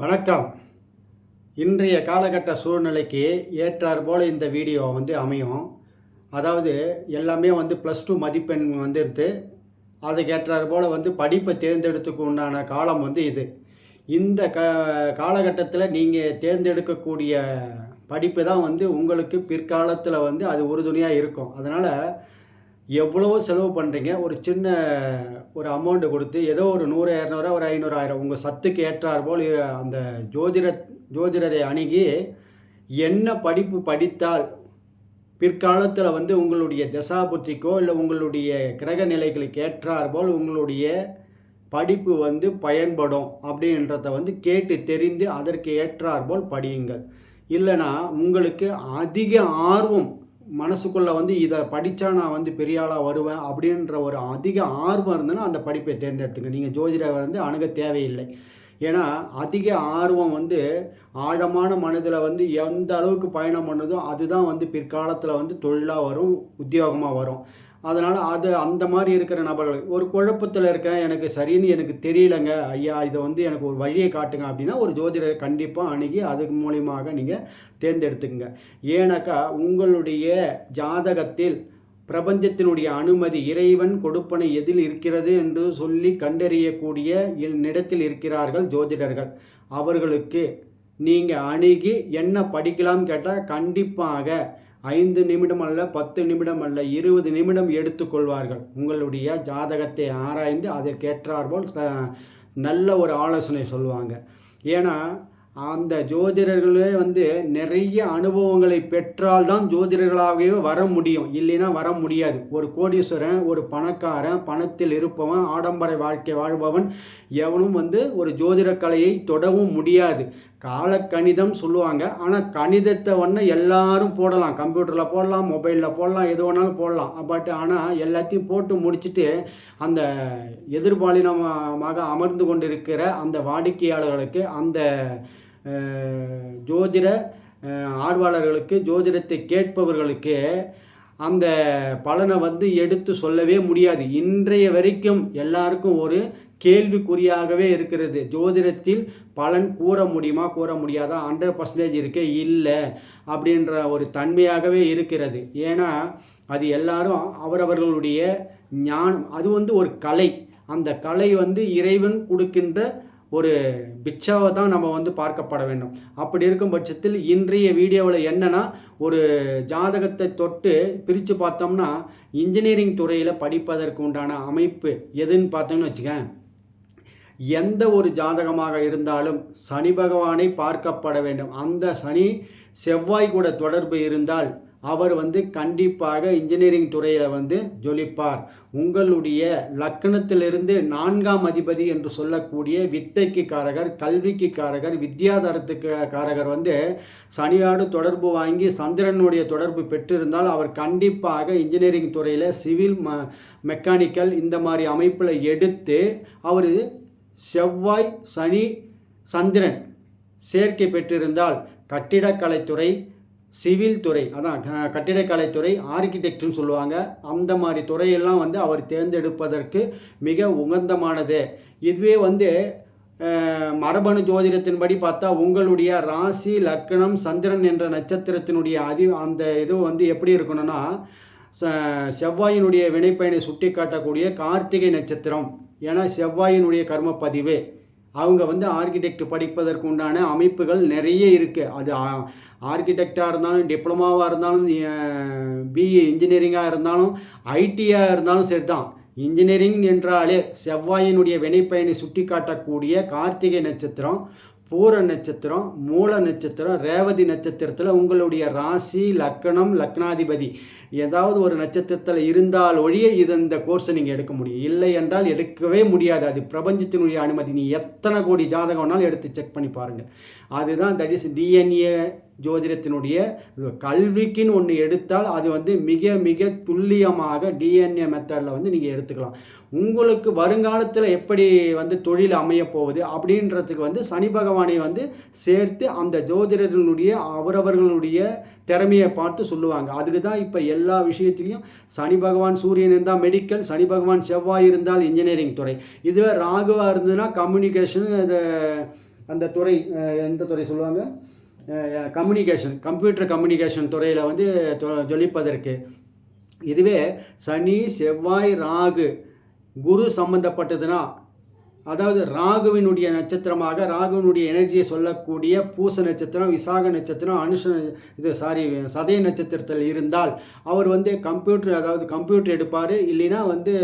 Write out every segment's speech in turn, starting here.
வணக்கம். இன்றைய காலகட்ட சூழ்நிலைக்கு ஏற்றாற்போல் இந்த வீடியோ வந்து அமையும். அதாவது எல்லாமே வந்து ப்ளஸ் டூ மதிப்பெண் வந்துருது அதுக்கேற்றாற்போல் வந்து படிப்பை தேர்ந்தெடுத்துக்கு உண்டான காலம் வந்து இது. இந்த க காலகட்டத்தில் நீங்கள் தேர்ந்தெடுக்கக்கூடிய படிப்பு தான் வந்து உங்களுக்கு பிற்காலத்தில் வந்து அது உறுதுணையாக இருக்கும். அதனால் எவ்வளவோ செலவு பண்ணுறீங்க ஒரு சின்ன ஒரு அமௌண்ட்டு கொடுத்து ஏதோ ஒரு நூறு இரநூறுவா ஒரு ஐநூறு ஆயிரம் உங்கள் சத்துக்கு ஏற்றார் போல் அந்த ஜோதிட ஜோதிடரை அணுகி என்ன படிப்பு படித்தால் பிற்காலத்தில் வந்து உங்களுடைய தசாபுத்திக்கோ இல்லை உங்களுடைய கிரக நிலைகளுக்கு ஏற்றார் போல் உங்களுடைய படிப்பு வந்து பயன்படும் அப்படின்றத வந்து கேட்டு தெரிந்து அதற்கு ஏற்றார் போல் படியுங்கள். இல்லைனா உங்களுக்கு அதிக ஆர்வம் மனசுக்குள்ளே வந்து இதை படித்தா நான் வந்து பெரிய ஆளாக வருவேன் அப்படின்ற ஒரு அதிக ஆர்வம் இருந்ததுன்னா அந்த படிப்பை தேர்ந்தெடுத்துங்க. நீங்கள் ஜோதிடரை வந்து அணுக தேவையில்லை. ஏன்னா அதிக ஆர்வம் வந்து ஆழமான மனதில் வந்து எந்த அளவுக்கு பயணம் பண்ணுதோ அதுதான் வந்து பிற்காலத்தில் வந்து தொழிலாக வரும் உத்தியோகமாக வரும். அதனால் அது அந்த மாதிரி இருக்கிற நபர்கள். ஒரு குழப்பத்தில் இருக்கேன் எனக்கு சரின்னு எனக்கு தெரியலங்க. ஐயா இதை வந்து எனக்கு ஒரு வழியை காட்டுங்க அப்படின்னா ஒரு ஜோதிடரை கண்டிப்பாக அணுகி அதுக்கு மூலியமாக நீங்கள் தேர்ந்தெடுத்துக்குங்க. ஏன்னாக்கா உங்களுடைய ஜாதகத்தில் பிரபஞ்சத்தினுடைய அனுமதி இறைவன் கொடுப்பனை எதில் இருக்கிறது என்று சொல்லி கண்டறியக்கூடிய இடத்தில் இருக்கிறார்கள் ஜோதிடர்கள். அவர்களுக்கு நீங்கள் அணுகி என்ன படிக்கலாம் கேட்டால் கண்டிப்பாக ஐந்து நிமிடம் அல்ல பத்து நிமிடம் அல்ல இருபது நிமிடம் எடுத்துக்கொள்வார்கள். உங்களுடைய ஜாதகத்தை ஆராய்ந்து அதற்கேற்றாற்போல் நல்ல ஒரு ஆலோசனை சொல்லுவாங்க. ஏன்னா அந்த ஜோதிடர்களே வந்து நிறைய அனுபவங்களை பெற்றால் தான் ஜோதிடர்களாகவே வர முடியும். இல்லைன்னா வர முடியாது. ஒரு கோடீஸ்வரன் ஒரு பணக்காரன் பணத்தில் இருப்பவன் ஆடம்பர வாழ்க்கை வாழ்பவன் எவனும் வந்து ஒரு ஜோதிட கலையை தொடவும் முடியாது. காலக்கணிதம் சொல்லுவாங்க. ஆனால் கணிதத்தை ஒன்று எல்லாரும் போடலாம். கம்ப்யூட்டரில் போடலாம் மொபைலில் போடலாம் எது வேணாலும் போடலாம். பட் ஆனால் எல்லாத்தையும் போட்டு முடிச்சுட்டு அந்த எதிர்பாலினமாக அமர்ந்து கொண்டிருக்கிற அந்த வாடிக்கையாளர்களுக்கு அந்த ஜோதிட ஆர்வலர்களுக்கு ஜோதிடத்தை கேட்பவர்களுக்கு அந்த பலனை வந்து எடுத்து சொல்லவே முடியாது. இன்றைய வரைக்கும் எல்லாருக்கும் ஒரு கேள்விக்குறியாகவே இருக்கிறது. ஜோதிடத்தில் பலன் கூற முடியுமா? கூற முடியாதா? ஹண்ட்ரட் பர்சன்டேஜ் இருக்கே இல்லை அப்படின்ற ஒரு தன்மையாகவே இருக்கிறது. ஏன்னா அது எல்லாரும் அவரவர்களுடைய ஞானம். அது வந்து ஒரு கலை. அந்த கலை வந்து இறைவன் கொடுக்கின்ற ஒரு பிச்சாவை தான் நம்ம வந்து பார்க்கப்பட வேண்டும். அப்படி இருக்கும் பட்சத்தில் இன்றைய வீடியோவில் என்னென்னா ஒரு ஜாதகத்தை தொட்டு பிரித்து பார்த்தோம்னா இன்ஜினியரிங் துறையில் படிப்பதற்கு உண்டான அமைப்பு எதுன்னு பார்த்தோம்னு வச்சுக்கேன். எந்த ஒரு ஜாதகமாக இருந்தாலும் சனி பகவானை பார்க்கப்பட வேண்டும். அந்த சனி செவ்வாய் கூட தொடர்பு இருந்தால் அவர் வந்து கண்டிப்பாக இன்ஜினியரிங் துறையில் வந்து ஜொலிப்பார். உங்களுடைய லக்கணத்திலிருந்து நான்காம் அதிபதி என்று சொல்லக்கூடிய வித்தைக்கு காரகர் கல்விக்கு காரகர் வித்யாதாரத்துக்கு காரகர் வந்து சனியாடு தொடர்பு வாங்கி சந்திரனுடைய தொடர்பு பெற்றிருந்தால் அவர் கண்டிப்பாக இன்ஜினியரிங் துறையில் சிவில் ம மெக்கானிக்கல் இந்த மாதிரி அமைப்பில் எடுத்து அவர் செவ்வாய் சனி சந்திரன் சேர்க்கை பெற்றிருந்தால் கட்டிடக்கலைத்துறை சிவில் துறை அதான் கட்டிடக்கலைத்துறை ஆர்கிடெக்ட்னு சொல்லுவாங்க. அந்த மாதிரி துறையெல்லாம் வந்து அவர் தேர்ந்தெடுப்பதற்கு மிக உகந்தமானது. இதுவே வந்து மரபணு ஜோதிடத்தின்படி பார்த்தா உங்களுடைய ராசி லக்கணம் சந்திரன் என்ற நட்சத்திரத்தினுடைய அதி அந்த இது வந்து எப்படி இருக்கணும்னா செவ்வாயினுடைய வினைப்பயனை சுட்டி காட்டக்கூடிய கார்த்திகை நட்சத்திரம். ஏன்னா செவ்வாயினுடைய கர்மப்பதிவு. அவங்க வந்து ஆர்கிடெக்ட் படிப்பதற்கு உண்டான அமைப்புகள் நிறைய இருக்குது அது ஆர்கிடெக்டாக இருந்தாலும் டிப்ளமாவாக இருந்தாலும் பிஏ இன்ஜினியரிங்காக இருந்தாலும் ஐடியாக இருந்தாலும் சரி தான் இன்ஜினியரிங் என்றாலே செவ்வாயினுடைய வினைப்பயனை சுட்டி காட்டக்கூடிய கார்த்திகை நட்சத்திரம் பூர நட்சத்திரம் மூல நட்சத்திரம் ரேவதி நட்சத்திரத்தில் உங்களுடைய ராசி லக்கணம் லக்னாதிபதி. ஏதாவது ஒரு நட்சத்திரத்தில் இருந்தால் ஒழிய இது இந்த கோர்ஸை நீங்கள் எடுக்க முடியும். இல்லை என்றால் எடுக்கவே முடியாது. அது பிரபஞ்சத்தினுடைய அனுமதி. நீ எத்தனை கோடி ஜாதகம்னாலும் எடுத்து செக் பண்ணி பாருங்கள் அதுதான் தட் இஸ் டிஎன்ஏ ஜோதிடத்தினுடைய கல்விக்குன்னு ஒன்று எடுத்தால் அது வந்து மிக மிக துல்லியமாக டிஎன்ஏ மெத்தடில் வந்து நீங்கள் எடுத்துக்கலாம். உங்களுக்கு வருங்காலத்தில் எப்படி வந்து தொழில் அமையப்போகுது அப்படின்றதுக்கு வந்து சனி பகவானை வந்து சேர்த்து அந்த ஜோதிடர்களுடைய அவரவர்களுடைய திறமையை பார்த்து சொல்லுவாங்க. அதுக்கு தான் இப்போ எல்லா விஷயத்துலையும் சனி பகவான் சூரியன் இருந்தால் மெடிக்கல் சனி பகவான் செவ்வாய் இருந்தால் இன்ஜினியரிங் துறை. இதுவே ராகுவாக இருந்ததுன்னா கம்யூனிகேஷன் இது அந்த துறை எந்த துறை சொல்லுவாங்க? கம்யூனிகேஷன் கம்ப்யூட்டர் கம்யூனிகேஷன் துறையில் வந்து ஜொலிப்பதற்கு. இதுவே சனி செவ்வாய் ராகு குரு சம்பந்தப்பட்டதுன்னா அதாவது ராகுவினுடைய நட்சத்திரமாக ராகுவினுடைய எனர்ஜியை சொல்லக்கூடிய பூச நட்சத்திரம் விசாக நட்சத்திரம் அனுஷ இது சாரி சதய நட்சத்திரத்தில் இருந்தால் அவர் வந்து கம்ப்யூட்டர் அதாவது கம்ப்யூட்டர் எடுப்பார் இல்லைன்னா வந்து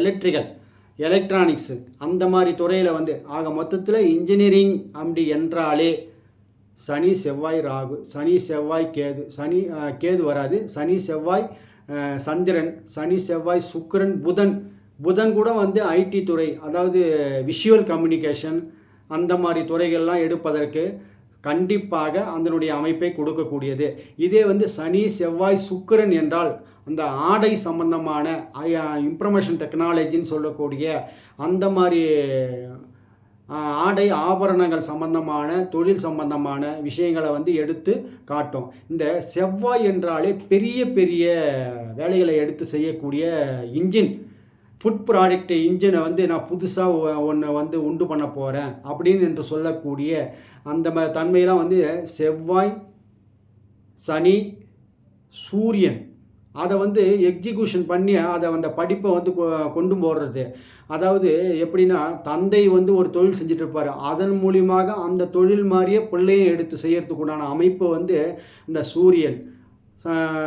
எலக்ட்ரிக்கல் எலக்ட்ரானிக்ஸு அந்த மாதிரி துறையில் வந்து. ஆக மொத்தத்தில் இன்ஜினியரிங் அப்படி என்றாலே சனி செவ்வாய் ராகு சனி செவ்வாய் கேது சனி கேது வராது. சனி செவ்வாய் சந்திரன் சனி செவ்வாய் சுக்கரன் புதன் புதன் கூட வந்து ஐடி துறை அதாவது விஷுவல் கம்யூனிகேஷன் அந்த மாதிரி துறைகள்லாம் எடுப்பதற்கு கண்டிப்பாக அதனுடைய அமைப்பை கொடுக்கக்கூடியது. இதே வந்து சனி செவ்வாய் சுக்கிரன் என்றால் அந்த ஆடை சம்பந்தமான இன்ஃபர்மேஷன் டெக்னாலஜின்னு சொல்லக்கூடிய அந்த மாதிரி ஆடை ஆபரணங்கள் சம்பந்தமான தொழில் சம்பந்தமான விஷயங்களை வந்து எடுத்து காட்டும். இந்த செவ்வாய் என்றாலே பெரிய பெரிய வேலைகளை எடுத்து செய்யக்கூடிய இன்ஜின் ஃபுட் ப்ராடக்ட் இன்ஜினை வந்து நான் புதுசாக ஒன்று வந்து உண்டு பண்ண போகிறேன் அப்படின்னு என்று சொல்லக்கூடிய அந்த ம தன்மையெல்லாம் வந்து செவ்வாய் சனி சூரியன். அதை வந்து எக்ஸிக்யூஷன் பண்ணி அதை அந்த படிப்பை வந்து கொ- கொண்டு போடுறது. அதாவது எப்படின்னா தந்தை வந்து ஒரு தொழில் செஞ்சுட்டு இருப்பார் அதன் மூலியமாக அந்த தொழில் மாதிரியே பிள்ளையும் எடுத்து செய்யறதுக்கு உண்டான அமைப்பு வந்து இந்த சூரியன்.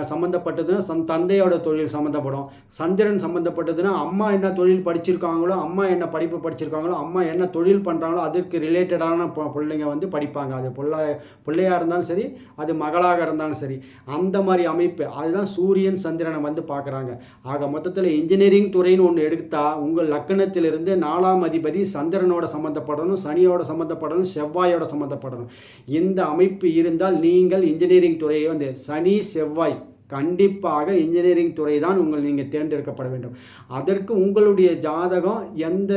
சம்மந்தப்பட்டதுன்னா சந் தந்தையோட தொழில் சம்மந்தப்படும் சந்திரன் சம்மந்தப்பட்டதுன்னா அம்மா என்ன தொழில் படிச்சிருக்காங்களோ அம்மா என்ன படிப்பு படிச்சிருக்காங்களோ அம்மா என்ன தொழில் பண்ணுறாங்களோ அதற்கு ரிலேட்டடான பிள்ளைங்க வந்து படிப்பாங்க. அது பிள்ளை பிள்ளையாக இருந்தாலும் சரி அது மகளாக இருந்தாலும் சரி. அந்த மாதிரி அமைப்பு. அதுதான் சூரியன் சந்திரனை வந்து பார்க்குறாங்க. ஆக மொத்தத்தில் இன்ஜினியரிங் துறைன்னு ஒன்று எடுத்தால் உங்கள் லக்கணத்திலிருந்து நாலாம் அதிபதி சந்திரனோட சம்மந்தப்படணும் சனியோட சம்மந்தப்படணும் செவ்வாயோட சம்மந்தப்படணும் இந்த அமைப்பு இருந்தால் நீங்கள் இன்ஜினியரிங் துறையை வந்து சனி செவ் செவ்வாய். கண்டிப்பாக இன்ஜினியரிங் துறை தான் உங்கள் நீங்கள் தேர்ந்தெடுக்கப்பட வேண்டும். அதற்கு உங்களுடைய ஜாதகம் எந்த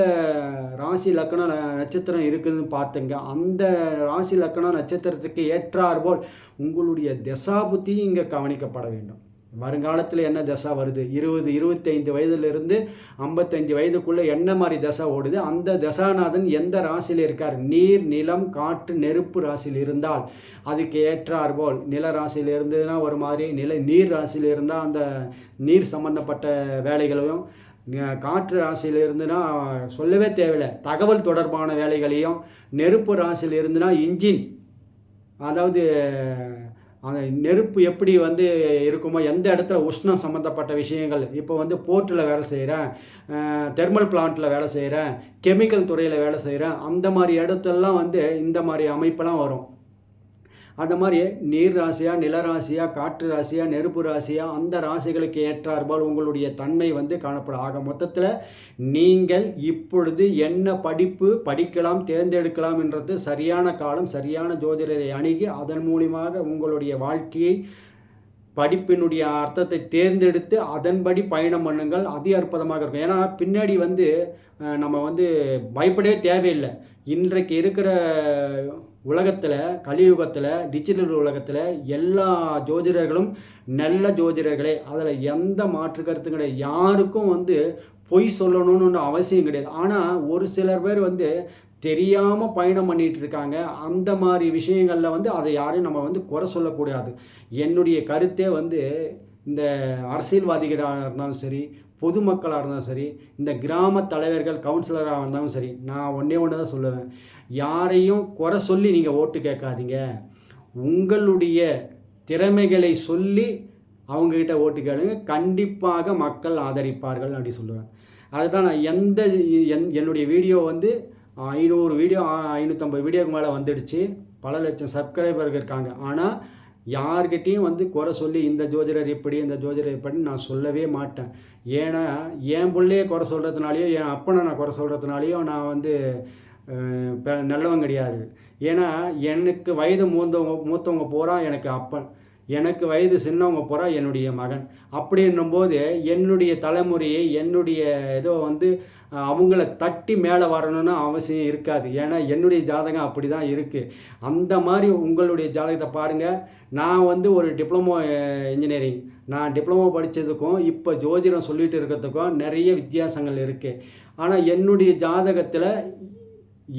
ராசி லக்கணம் நட்சத்திரம் இருக்குதுன்னு பார்த்துங்க. அந்த ராசி லக்கணம் நட்சத்திரத்துக்கு ஏற்றாற்போல் உங்களுடைய தசாபுத்தியும் இங்கே கவனிக்கப்பட வேண்டும். வருங்காலத்தில் என்ன தசை வருது? இருபது இருபத்தைந்து வயதுலேருந்து ஐம்பத்தஞ்சு வயதுக்குள்ளே என்ன மாதிரி தசை ஓடுது? அந்த தசாநாதன் எந்த ராசியில் இருக்கார்? நீர் நிலம் காற்று நெருப்பு ராசியில் இருந்தால் அதுக்கு ஏற்றாற்போல் நில ராசியில் இருந்ததுன்னா ஒரு மாதிரி நில நீர் ராசியில் இருந்தால் அந்த நீர் சம்பந்தப்பட்ட வேலைகளையும் காற்று ராசியில் இருந்துன்னா சொல்லவே தேவையில்லை. தகவல் தொடர்பான வேலைகளையும் நெருப்பு ராசியில் இருந்துன்னா இன்ஜின் அதாவது அந்த நெருப்பு எப்படி வந்து இருக்குமோ எந்த இடத்துல உஷ்ணம் சம்மந்தப்பட்ட விஷயங்கள் இப்போ வந்து போர்ட்டில் வேலை செய்கிறேன் தெர்மல் பிளான்ட்டில் வேலை செய்கிறேன் கெமிக்கல் துறையில் வேலை செய்கிறேன் அந்த மாதிரி இடத்தெல்லாம் வந்து இந்த மாதிரி அமைப்பெல்லாம் வரும். அந்த மாதிரி நீர் ராசியா நிலராசியா காற்று ராசியா நெருப்பு ராசியா அந்த ராசிகளுக்கு ஏற்றார்பால் உங்களுடைய தன்மை வந்து காணப்படும் ஆக மொத்தத்தில் நீங்கள் இப்பொழுது என்ன படிப்பு படிக்கலாம் தேர்ந்தெடுக்கலாம் என்றது சரியான காலம் சரியான ஜோதிடரை அணுகி அதன் மூலியமாக உங்களுடைய வாழ்க்கையை படிப்பினுடைய அர்த்தத்தை தேர்ந்தெடுத்து அதன்படி பயணம் பண்ணுங்கள். அதி அற்புதமாக இருக்கும். ஏன்னா பின்னாடி வந்து நம்ம வந்து பயப்படவே தேவையில்லை. இன்றைக்கு இருக்கிற உலகத்தில் கலியுகத்தில் டிஜிட்டல் உலகத்தில் எல்லா ஜோதிடர்களும் நல்ல ஜோதிடர்களே. அதில் எந்த மாற்று கருத்தும் கிடையாது. யாருக்கும் வந்து பொய் சொல்லணும்னு அவசியம் கிடையாது. ஆனால் ஒரு சிலர் பேர் வந்து தெரியாமல் பயணம் பண்ணிகிட்டு இருக்காங்க. அந்த மாதிரி விஷயங்களில் வந்து அதை யாரையும் நம்ம வந்து குறை சொல்லக்கூடாது. என்னுடைய கருத்தே வந்து இந்த அரசியல்வாதிகளாக இருந்தாலும் சரி பொதுமக்களாக இருந்தாலும் சரி இந்த கிராம தலைவர்கள் கவுன்சிலராக இருந்தாலும் சரி நான் ஒன்றே ஒன்று தான் சொல்லுவேன். யாரையும் குறை சொல்லி நீங்கள் ஓட்டு கேட்காதீங்க. உங்களுடைய திறமைகளை சொல்லி அவங்கக்கிட்ட ஓட்டு கேளுங்க. கண்டிப்பாக மக்கள் ஆதரிப்பார்கள் அப்படி சொல்லுவேன். அதுதான் நான் எந்த என் என்னுடைய வீடியோ வந்து ஐநூறு வீடியோ ஐநூற்றம்பது வீடியோக்கு மேலே வந்துடுச்சு. பல லட்சம் சப்ஸ்கிரைபர்கள் இருக்காங்க. ஆனால் யார்கிட்டையும் வந்து குறை சொல்லி இந்த ஜோதிடர் இப்படி இந்த ஜோதிடர் இப்படின்னு நான் சொல்லவே மாட்டேன். ஏன்னா என் பிள்ளையே குறை சொல்கிறதுனாலையோ என் அப்பனை நான் குறை சொல்கிறதுனாலையோ நான் வந்து நல்லவன் கிடையாது. ஏன்னா எனக்கு வயது மூந்தவங்க மூத்தவங்க பூரா எனக்கு அப்பன். எனக்கு வயது சின்னவங்க பூரா என்னுடைய மகன். அப்படின்னும்போது என்னுடைய தலைமுறையை என்னுடைய இதோ வந்து அவங்கள தட்டி மேலே வரணும்னு அவசியம் இருக்காது. ஏன்னா என்னுடைய ஜாதகம் அப்படி தான் இருக்குது அந்த மாதிரி உங்களுடைய ஜாதகத்தை பாருங்கள் நான் வந்து ஒரு டிப்ளமோ இன்ஜினியரிங் நான் டிப்ளமோ படித்ததுக்கும் இப்போ ஜோதிடம் சொல்லிகிட்டு இருக்கிறதுக்கும் நிறைய வித்தியாசங்கள் இருக்குது ஆனால் என்னுடைய ஜாதகத்தில்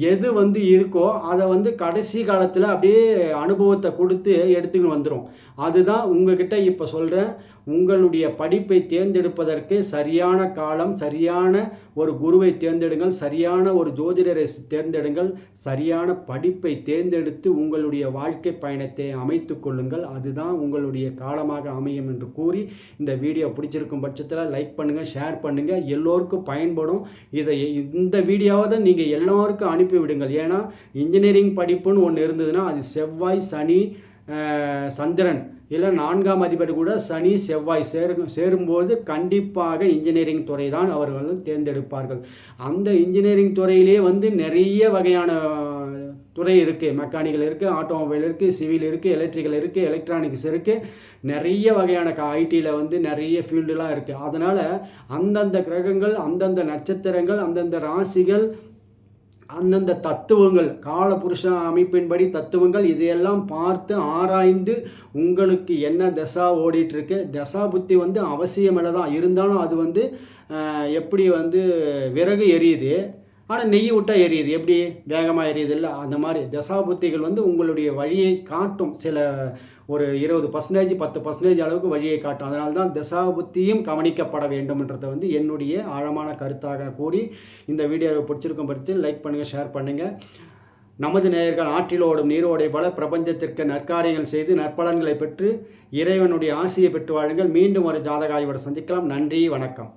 எது வந்து இருக்கோ அதை வந்து கடைசி காலத்தில் அப்படியே அனுபவத்தை கொடுத்து எடுத்துக்கின்னு வந்துடும் அதுதான் உங்ககிட்ட இப்போ சொல்கிறேன் உங்களுடைய படிப்பை தேர்ந்தெடுப்பதற்கு சரியான காலம் சரியான ஒரு குருவை தேர்ந்தெடுங்கள் சரியான ஒரு ஜோதிடரை தேர்ந்தெடுங்கள் சரியான படிப்பை தேர்ந்தெடுத்து உங்களுடைய வாழ்க்கை பயணத்தை அமைத்து கொள்ளுங்கள். அதுதான் உங்களுடைய காலமாக அமையும் என்று கூறி இந்த வீடியோ பிடிச்சிருக்கும் பட்சத்தில் லைக் பண்ணுங்கள் ஷேர் பண்ணுங்கள் எல்லோருக்கும் பயன்படும். இதை இந்த வீடியோவை நீங்கள் எல்லோருக்கும் அனுப்பி விடுங்கள். ஏன்னா இன்ஜினியரிங் படிப்புன்னு ஒன்று இருந்ததுன்னா அது செவ்வாய் சனி சந்திரன் இல்லை நான்காம் அதிபர் கூட சனி செவ்வாய் சேரும் சேரும்போது கண்டிப்பாக இன்ஜினியரிங் துறை தான் அவர்கள் தேர்ந்தெடுப்பார்கள். அந்த இன்ஜினியரிங் துறையிலே வந்து நிறைய வகையான துறை இருக்குது மெக்கானிக்கல் இருக்குது ஆட்டோமொபைல் இருக்குது சிவில் இருக்குது எலக்ட்ரிக்கல் இருக்குது எலக்ட்ரானிக்ஸ் இருக்குது நிறைய வகையான க ஐடியில் வந்து நிறைய ஃபீல்டுலாம் இருக்குது அதனால் அந்தந்த கிரகங்கள் அந்தந்த நட்சத்திரங்கள் அந்தந்த ராசிகள் அந்தந்த தத்துவங்கள் காலபுருஷ அமைப்பின்படி தத்துவங்கள் இதையெல்லாம் பார்த்து ஆராய்ந்து உங்களுக்கு என்ன தசா ஓடிட்டுருக்கு தசா புத்தி வந்து அவசியமில்லை தான் இருந்தாலும் அது வந்து எப்படி வந்து விறகு எரியுது ஆனால் நெய் விட்டால் எரியுது எப்படி? வேகமாக எரியுது இல்லை? அந்த மாதிரி தசா புத்திகள் வந்து உங்களுடைய வழியை காட்டும் சில ஒரு இருபது பர்சன்டேஜ் பத்து பர்சன்டேஜ் அளவுக்கு வழியை காட்டும். அதனால தான் தசா புத்தியும் கவனிக்கப்பட வேண்டும்ன்றதை வந்து என்னுடைய ஆழமான கருத்தாக கூறி இந்த வீடியோவை பிடிச்சிருக்கும் பட்சத்தில் லைக் பண்ணுங்கள் ஷேர் பண்ணுங்கள் நமது நேயர்கள் ஆற்றில் ஓடும் நீரோடை போல பிரபஞ்சத்திற்கு நற்காரியங்கள் செய்து நற்பலன்களை பெற்று இறைவனுடைய ஆசையை பெற்று வாழுங்கள். மீண்டும் ஒரு ஜாதகாயோடு சந்திக்கலாம். நன்றி வணக்கம்.